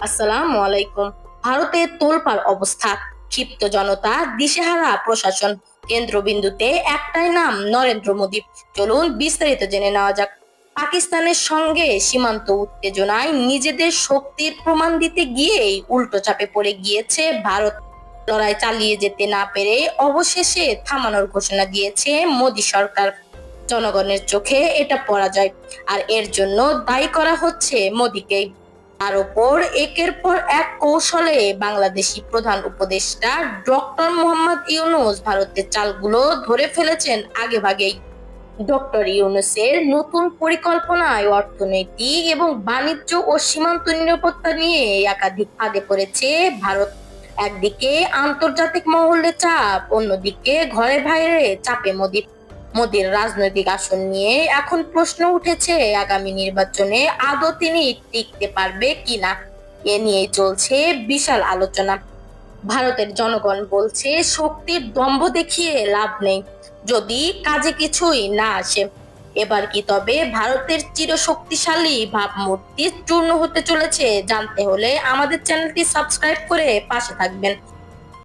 আসসালামু আলাইকুম। ভারতে তোলপাড় অবস্থা, ক্ষিপ্ত জনতা, দিশেহারা প্রশাসন, কেন্দ্রবিন্দুতে একটাই নাম, নরেন্দ্র মোদী। চলুন বিস্তারিত জেনে নেওয়া যাক। পাকিস্তানের সঙ্গে সীমান্ত উত্তেজনায় নিজেদের শক্তির প্রমাণ দিতে গিয়েই উল্টো চাপে পড়ে গিয়েছে ভারত। লড়াই চালিয়ে যেতে না পেরে অবশেষে থামানোর ঘোষণা দিয়েছে মোদী সরকার। জনগণের চোখে এটা পরাজয়, আর এর জন্য দায়ী করা হচ্ছে মোদীকেই। তার ওপর একের পর এক কৌশলে বাংলাদেশি প্রধান উপদেষ্টা ডক্টর মোহাম্মদ ইউনুস ভারতের চালগুলো ধরে ফেলেছেন আগে ভাগেই ডক্টর ইউনুসের নতুন পরিকল্পনায় অর্থনৈতিক এবং বাণিজ্য ও সীমান্ত নিরাপত্তা নিয়ে একাধিক ফাঁদে পড়েছে ভারত। একদিকে আন্তর্জাতিক মহলে চাপ, অন্যদিকে ঘরে বাইরে চাপে মোদী মোদীর রাজনৈতিক আসন নিয়ে এখন প্রশ্ন উঠেছে আগামী নির্বাচনে আদৌ তিনি টিকতে পারবে কিনা? এ নিয়ে চলছে বিশাল আলোচনা। ভারতের জনগণ বলছে, শক্তির দম্ভ দেখিয়ে লাভ নেই। যদি কাজে কিছুই না আসে, এবার কি তবে ভারতের চির শক্তিশালী ভাবমূর্তি চূর্ণ হতে চলেছে? জানতে হলে আমাদের চ্যানেলটি সাবস্ক্রাইব করে পাশে থাকবেন।